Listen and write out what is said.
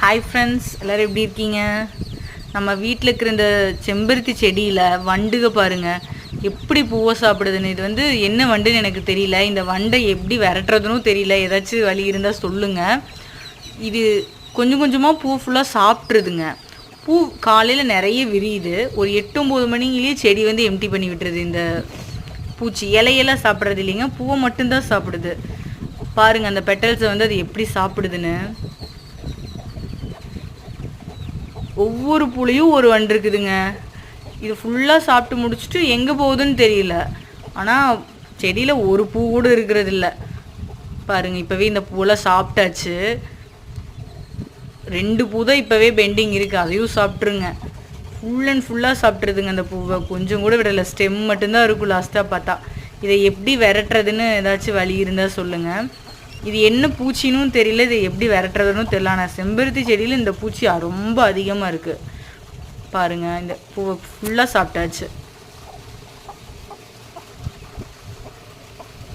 Hi friends எல்லோரும் எப்படி இருக்கீங்க? நம்ம வீட்டில் இருக்கிற இந்த செம்பருத்தி செடியில் வண்டுக பாருங்க. எப்படி பூவை சாப்பிடுதுன்னு. இது வந்து என்ன வண்டுன்னு எனக்கு தெரியல. இந்த வண்டை எப்படி விரட்டுறதுன்னு தெரியல. ஏதாச்சும் வழி இருந்தால் சொல்லுங்கள் இது கொஞ்சம் கொஞ்சமாக பூ ஃபுல்லாக சாப்பிட்ருதுங்க பூ காலையில் நிறைய விரியுது. ஒரு எட்டு ஒம்பது மணிலேயே செடி வந்து எம்டி பண்ணி விட்டுருது இந்த பூச்சி. இலையெல்லாம் சாப்பிட்றது இல்லைங்க. பூவை மட்டும்தான் சாப்பிடுது. பாருங்கள் அந்த பெட்டல்ஸை வந்து அது எப்படி சாப்பிடுதுன்னு. ஒவ்வொரு புளியும் ஒரு வண்டு இருக்குதுங்க. இது ஃபுல்லாக சாப்பிட்டு முடிச்சுட்டு எங்கே போகுதுன்னு தெரியல. ஆனால் செடியில் ஒரு பூ கூட இருக்கிறது இல்லை பாருங்கள் இப்போவே இந்த பூவெல்லாம் சாப்பிட்டாச்சு. ரெண்டு பூ தான் இப்போவே பெண்டிங் இருக்குது அதையும் சாப்பிட்ருங்க ஃபுல் அண்ட் ஃபுல்லாக சாப்பிட்ருதுங்க அந்த பூவை. கொஞ்சம் கூட விடலை. ஸ்டெம் மட்டும்தான் இருக்கும் லாஸ்ட்டாக பார்த்தா. இதை எப்படி விரட்டுறதுன்னு ஏதாச்சும் வழி இருந்தால் சொல்லுங்கள் இது என்ன பூச்சினும் தெரியல இது எப்படி விரட்டுறதுன்னு தெரியல. ஆனால் செம்பருத்தி செடியில் இந்த பூச்சி ரொம்ப அதிகமாக இருக்குது பாருங்கள் இந்த பூவை ஃபுல்லாக சாப்பிட்டாச்சு.